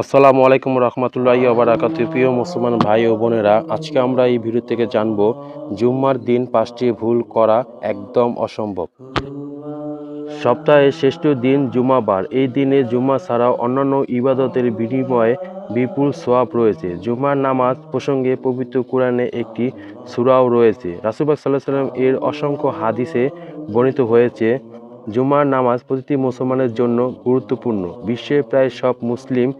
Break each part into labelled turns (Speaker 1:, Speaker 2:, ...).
Speaker 1: আসসালামু আলাইকুম রহমতুল্লাহ আবরাকাত প্রিয় মুসলমান ভাই ও বোনেরা, আজকে আমরা এই ভিডিও থেকে জানব জুম্মার দিন পাঁচটি ভুল করা একদম অসম্ভব। সপ্তাহের শ্রেষ্ঠ দিন জুমাবার। এই দিনে জুম্মা ছাড়াও অন্যান্য ইবাদতের বিনিময়ে বিপুল সোয়াব রয়েছে। জুমার নামাজ প্রসঙ্গে পবিত্র কোরআনে একটি সুরাও রয়েছে। রাসুবাক সাল্লাহ সাল্লাম এর অসংখ্য হাদিসে বর্ণিত হয়েছে জুমার নামাজ প্রতিটি মুসলমানের জন্য গুরুত্বপূর্ণ। বিশ্বের প্রায় সব মুসলিম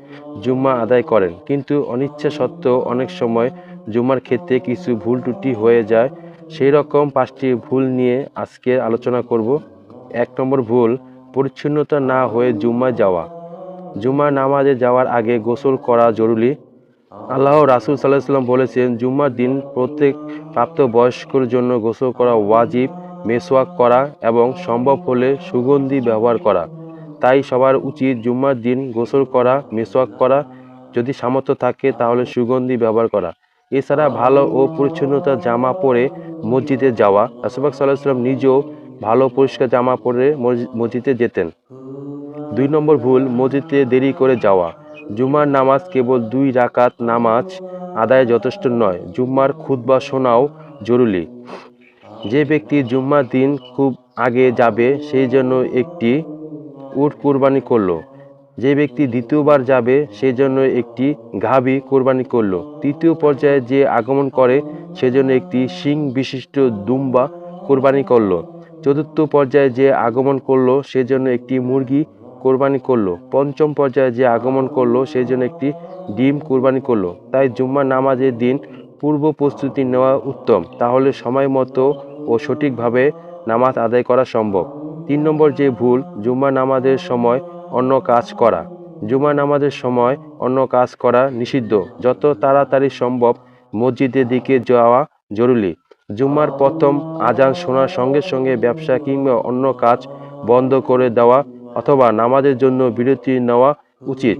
Speaker 1: জুম্মা আদায় করেন। কিন্তু অনিচ্ছা সত্ত্বেও অনেক সময় জুম্মার ক্ষেত্রে কিছু ভুল ত্রুটি হয়ে যায়। সেই রকম পাঁচটি ভুল নিয়ে আজকে আলোচনা করব। এক নম্বর ভুল, পরিচ্ছন্নতা না হয়ে জুম্মা যাওয়া। জুম্মা নামাজে যাওয়ার আগে গোসল করা জরুরি। আল্লাহ রাসুল সাল্লাহ সাল্লাম বলেছেন, জুম্মার দিন প্রত্যেক প্রাপ্তবয়স্কর জন্য গোসল করা ওয়াজিব। মেসওয়াক করা এবং সম্ভব হলে সুগন্ধি ব্যবহার করা। তাই সবার উচিত জুম্মার দিন গোসল করা, মেসওয়াক করা। যদি সামর্থ্য থাকে তাহলে সুগন্ধি ব্যবহার করা। এছাড়া ভালো ও পরিচ্ছন্নতা জামা পরে মসজিদে যাওয়া। রাসুবাক সাল্লাহ সাল্লাম নিজেও ভালো পরিষ্কার জামা পরে মসজি- মসজিদে যেতেন। দুই নম্বর ভুল, মসজিদে দেরি করে যাওয়া। জুম্মার নামাজ কেবল দুই রাকাত নামাজ আদায় যথেষ্ট নয়। জুম্মার খুদ্ খুতবা শোনাও জরুরি। যে ব্যক্তি জুম্মার দিন খুব আগে যাবে, সেই জন্য একটি উট কুরবানি করল। যে ব্যক্তি দ্বিতীয়বার যাবে, সেই জন্য একটি গাভী কোরবানি করল। তৃতীয় পর্যায়ে যে আগমন করে সেজন্য একটি শিং বিশিষ্ট দুম্বা কোরবানি করল। চতুর্থ পর্যায়ে যে আগমন করল সেজন্য একটি মুরগি কোরবানি করল। পঞ্চম পর্যায়ে যে আগমন করল সেজন্য একটি ডিম কোরবানি করল। তাই জুম্মা নামাজের দিন পূর্ব প্রস্তুতি নেওয়া উত্তম। তাহলে সময় মতো ও সঠিকভাবে নামাজ আদায় করা সম্ভব। তিন নম্বর যে ভুল জুম্মা নামাজের সময় অন্য কাজ করা। জুম্মা নামাজের সময় অন্য কাজ করা নিষিদ্ধ। যত তাড়াতাড়ি সম্ভব মসজিদের দিকে যাওয়া জরুরি। জুম্মার প্রথম আজান শোনার সঙ্গে সঙ্গে ব্যবসা কিংবা অন্য কাজ বন্ধ করে দেওয়া অথবা নামাজের জন্য বিরতি নেওয়া উচিত।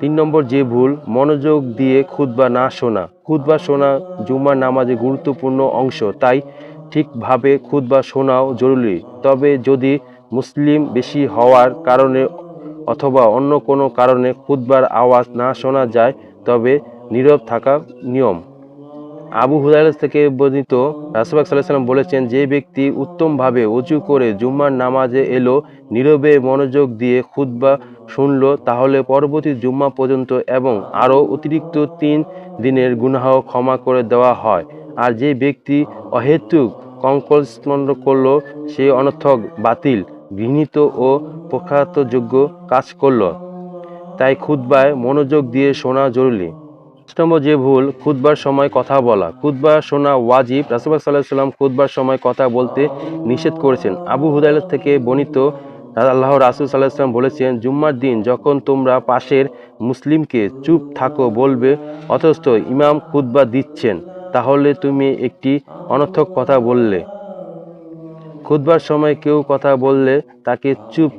Speaker 1: তিন নম্বর যে ভুল, মনোযোগ দিয়ে খুতবা না শোনা। খুতবা শোনা জুমার নামাজে গুরুত্বপূর্ণ অংশ, তাই ঠিকভাবে খুদবা শোনাও জরুরি। তবে যদি মুসলিম বেশি হওয়ার কারণে অথবা অন্য কোনো কারণে খুদবার আওয়াজ না শোনা যায়, তবে নীরব থাকা নিয়ম। আবু হুদাইল থেকে বর্ণিত রাসুবাক সাল্লাম বলেছেন, যে ব্যক্তি উত্তমভাবে উঁচু করে জুম্মার নামাজে এলো, নীরবে মনোযোগ দিয়ে খুতবা শুনল, তাহলে পরবর্তী জুম্মা পর্যন্ত এবং আরও অতিরিক্ত তিন দিনের গুনাহ ক্ষমা করে দেওয়া হয়। আর যে ব্যক্তি অহেতুক কঙ্কলস্মন্ড করল, সে অনর্থক, বাতিল, ঘৃণিত ও প্রখ্যাতযোগ্য কাজ করল। তাই খুতবায় মনোযোগ দিয়ে শোনা জরুরি। নম্বর যে ভুল, খুতবার সময় কথা বলা। খুতবা শোনা ওয়াজিব। রাসুবাক সাল্লাহ সাল্লাম খুতবার সময় কথা বলতে নিষেধ করেছেন। আবু হুদাইল থেকে বর্ণিত আল্লাহ রাসুল সাল্লাহ সাল্লাম বলেছেন, জুম্মার দিন যখন তোমরা পাশের মুসলিমকে চুপ থাকো বলবে, অথচ ইমাম খুতবা দিচ্ছেন, তাহলে তুমি একটি অনর্থক কথা বললে। খুদবার সময় কেউ কথা বললে তাকে চুপ